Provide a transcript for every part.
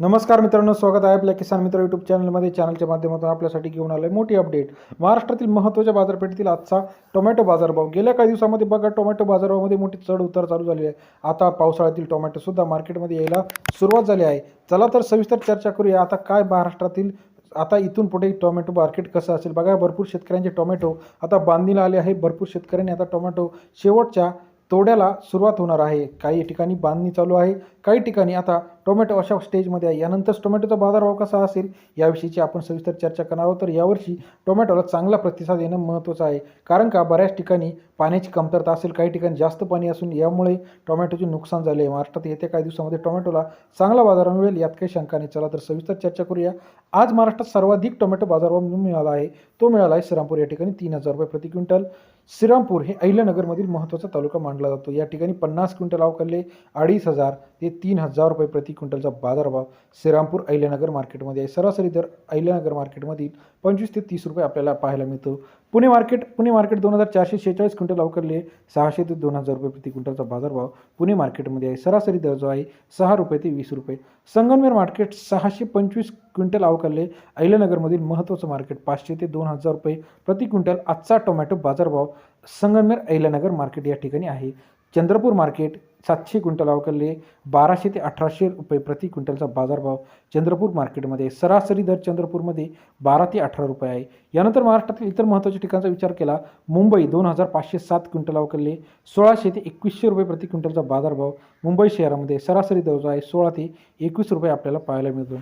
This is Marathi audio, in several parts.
नमस्कार मित्रांनो स्वागत आहे आपल्या किसान मित्र यूट्यूब चॅनलमध्ये चॅनलच्या माध्यमातून आपल्यासाठी घेऊन आलं आहे मोठी अपडेट महाराष्ट्रातील महत्त्वाच्या बाजारपेठेतील आजचा टोमॅटो बाजारभाव. गेल्या काही दिवसामध्ये बघा टोमॅटो बाजारभावामध्ये मोठी चढ उतार चालू झाली आहे. आता पावसाळ्यातील टोमॅटोसुद्धा मार्केटमध्ये यायला सुरुवात झाली आहे. चला तर सविस्तर चर्चा करूया. आता काय महाराष्ट्रातील आता इथून पुढे टोमॅटो मार्केट कसं असेल? बघा भरपूर शेतकऱ्यांचे टोमॅटो आता बांधणीला आले आहे. भरपूर शेतकऱ्यांनी आता टोमॅटो शेवटच्या तोड्याला सुरुवात होणार आहे. काही ठिकाणी बांधणी चालू आहे काही ठिकाणी आता टोमॅटो अशा स्टेजमध्ये आहे. यानंतर टोमॅटोचा बाजारभाव कसा असेल याविषयीची आपण सविस्तर चर्चा करणार आहोत. तर यावर्षी टोमॅटोला चांगला प्रतिसाद येणं महत्त्वाचं आहे. कारण का? बऱ्याच ठिकाणी पाण्याची कमतरता असेल काही ठिकाणी जास्त पाणी असून यामुळे टोमॅटोचे नुकसान झाले आहे. महाराष्ट्रात येत्या काही दिवसामध्ये टोमॅटोला चांगला बाजार मिळेल यात काही शंका नाही. चला तर सविस्तर चर्चा करूया. आज महाराष्ट्रात सर्वाधिक टोमॅटो बाजारभाव मिळाला आहे. तो मिळाला आहे श्रीरामपूर. या ठिकाणी तीन हजार रुपये प्रति क्विंटल. श्रीरामपूर हे अहिल्यानगरमधील महत्त्वाचा तालुका मानला जातो. या ठिकाणी पन्नास क्विंटल अवकाले अडीच हजार ते तीन हजार रुपये प्रति क्विंटलचा बाजारभाव श्रीरामपूर अहिल्यानगर मार्केटमध्ये आहे. सरासरी दर अहिल्यानगर मार्केटमधील पंचवीस ते तीस रुपये आपल्याला पाहायला मिळतो. पुणे मार्केट पुणे मार्केट दोन हजार चारशे शेहेचाळीस क्विंटल अवकरले सहाशे ते दोन हजार रुपये प्रति क्विंटलचा बाजारभाव पुणे मार्केटमध्ये आहे. सरासरी दर जो आहे सहा रुपये ते वीस रुपये. संगमनेर मार्केट सहाशे पंचवीस क्विंटल अवकरले अहिल्यानगरमधील महत्त्वाचं मार्केट पाचशे ते दोन हजार रुपये प्रति क्विंटल. आजचा टोमॅटो बाजारभाव संगमनेर अहिल्यानगर मार्केट या ठिकाणी आहे. चंद्रपूर मार्केट सातशे क्विंटल अवकरले बाराशे ते अठराशे रुपये प्रति क्विंटलचा बाजारभाव चंद्रपूर मार्केटमध्ये सरासरी दर चंद्रपूरमध्ये बारा ते अठरा रुपये आहे. यानंतर महाराष्ट्रातील इतर महत्त्वाच्या ठिकाणचा विचार केला मुंबई दोन हजार पाचशे सात क्विंटल अवकरले सोळाशे ते एकवीसशे रुपये प्रति क्विंटलचा बाजारभाव मुंबई शहरामध्ये सरासरी दर जो आहे. सोळा ते एकवीस रुपये आपल्याला पाहायला मिळतो.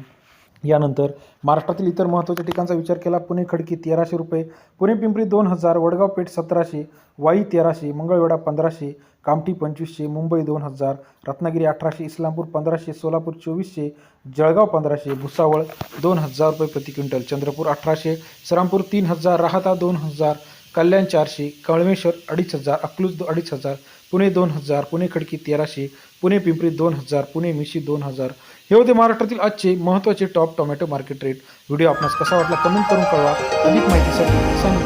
यानंतर महाराष्ट्रातील इतर महत्त्वाच्या ठिकाणचा विचार केला पुणे खडकी तेराशे रुपये पुणे पिंपरी दोन हजार वडगाव पेठ सतराशे वाई तेराशे मंगळवेढा पंधराशे कामठी पंचवीसशे मुंबई दोन हजार रत्नागिरी अठराशे इस्लामपूर पंधराशे सोलापूर चोवीसशे जळगाव पंधराशे भुसावळ दोन हजार रुपये प्रति क्विंटल चंद्रपूर अठराशे श्रामपूर तीन हजार राहता दोन हजार कल्याण चारशे कळमेश्वर अडीच हजार अकलूज दो अडीच हजार पुणे दोन हजार पुणे खडकी तेराशे पुणे पिंपरी दोन हजार पुणे मिशी दोन हजार हे होते महाराष्ट्रातील आजचे महत्त्वाचे top tomato market rate video आपणास कसा वाटला कमेंट करून कळवा. अधिक माहितीसाठी किसान